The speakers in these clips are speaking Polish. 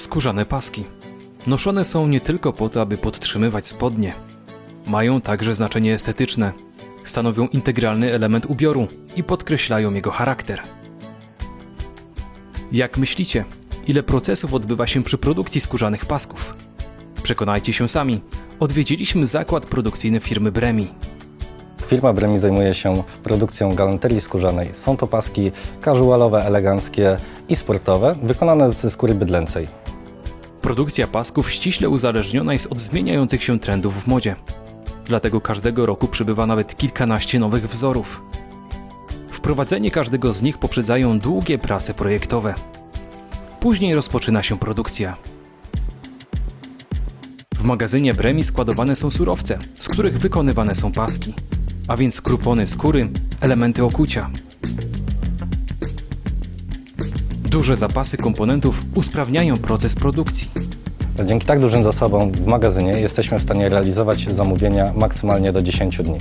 Skórzane paski. Noszone są nie tylko po to, aby podtrzymywać spodnie. Mają także znaczenie estetyczne. Stanowią integralny element ubioru i podkreślają jego charakter. Jak myślicie, ile procesów odbywa się przy produkcji skórzanych pasków? Przekonajcie się sami. Odwiedziliśmy zakład produkcyjny firmy Bremi. Firma Bremi zajmuje się produkcją galanterii skórzanej. Są to paski casualowe, eleganckie i sportowe, wykonane ze skóry bydlęcej. Produkcja pasków ściśle uzależniona jest od zmieniających się trendów w modzie. Dlatego każdego roku przybywa nawet kilkanaście nowych wzorów. Wprowadzenie każdego z nich poprzedzają długie prace projektowe. Później rozpoczyna się produkcja. W magazynie Bremi składowane są surowce, z których wykonywane są paski, a więc krupony skóry, elementy okucia. Duże zapasy komponentów usprawniają proces produkcji. Dzięki tak dużym zasobom w magazynie jesteśmy w stanie realizować zamówienia maksymalnie do 10 dni.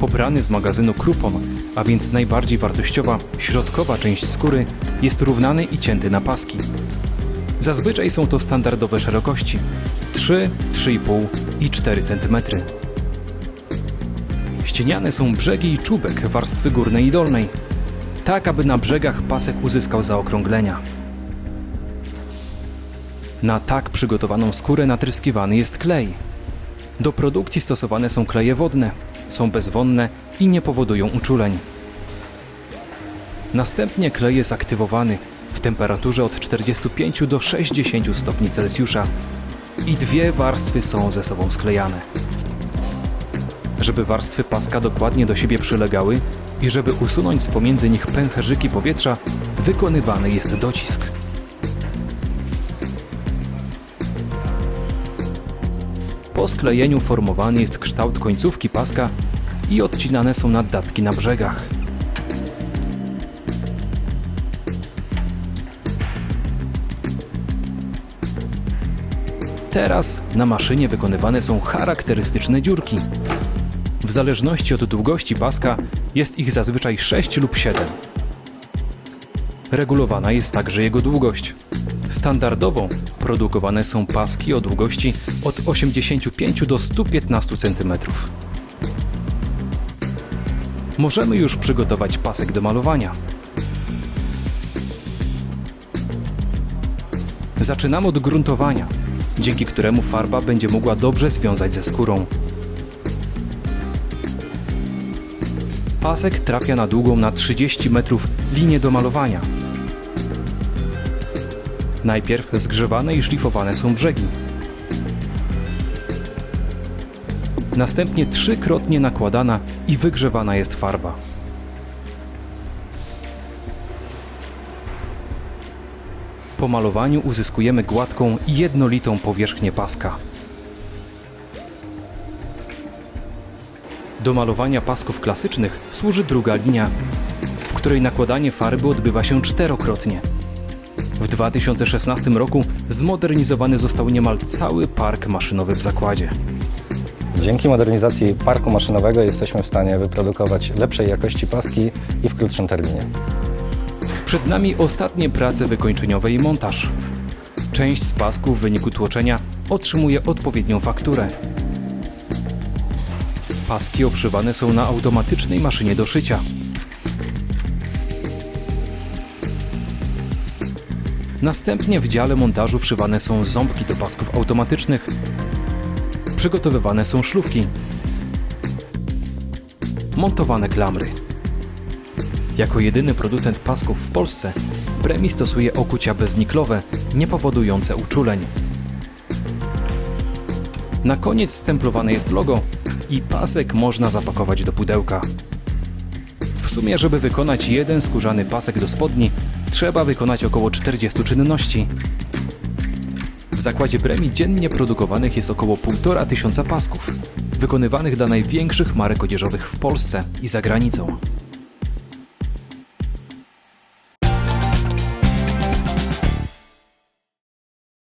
Pobrany z magazynu krupon, a więc najbardziej wartościowa, środkowa część skóry, jest równany i cięty na paski. Zazwyczaj są to standardowe szerokości 3, 3,5 i 4 cm. Ścieniane są brzegi i czubek warstwy górnej i dolnej, tak aby na brzegach pasek uzyskał zaokrąglenia. Na tak przygotowaną skórę natryskiwany jest klej. Do produkcji stosowane są kleje wodne, są bezwonne i nie powodują uczuleń. Następnie klej jest aktywowany w temperaturze od 45 do 60 stopni Celsjusza i dwie warstwy są ze sobą sklejane. Żeby warstwy paska dokładnie do siebie przylegały i żeby usunąć z pomiędzy nich pęcherzyki powietrza, wykonywany jest docisk. Po sklejeniu formowany jest kształt końcówki paska i odcinane są naddatki na brzegach. Teraz na maszynie wykonywane są charakterystyczne dziurki. W zależności od długości paska jest ich zazwyczaj 6 lub 7. Regulowana jest także jego długość. Standardowo produkowane są paski o długości od 85 do 115 cm. Możemy już przygotować pasek do malowania. Zaczynamy od gruntowania, dzięki któremu farba będzie mogła dobrze związać ze skórą. Pasek trafia na długą na 30 metrów linię do malowania. Najpierw zgrzewane i szlifowane są brzegi. Następnie trzykrotnie nakładana i wygrzewana jest farba. Po malowaniu uzyskujemy gładką i jednolitą powierzchnię paska. Do malowania pasków klasycznych służy druga linia, w której nakładanie farby odbywa się czterokrotnie. W 2016 roku zmodernizowany został niemal cały park maszynowy w zakładzie. Dzięki modernizacji parku maszynowego jesteśmy w stanie wyprodukować lepszej jakości paski i w krótszym terminie. Przed nami ostatnie prace wykończeniowe i montaż. Część z pasków w wyniku tłoczenia otrzymuje odpowiednią fakturę. Paski obszywane są na automatycznej maszynie do szycia. Następnie w dziale montażu wszywane są ząbki do pasków automatycznych. Przygotowywane są szlówki. Montowane klamry. Jako jedyny producent pasków w Polsce, Bremi stosuje okucia bezniklowe, nie powodujące uczuleń. Na koniec stemplowane jest logo i pasek można zapakować do pudełka. W sumie, żeby wykonać jeden skórzany pasek do spodni, trzeba wykonać około 40 czynności. W zakładzie Bremi dziennie produkowanych jest około 1,5 tysiąca pasków, wykonywanych dla największych marek odzieżowych w Polsce i za granicą.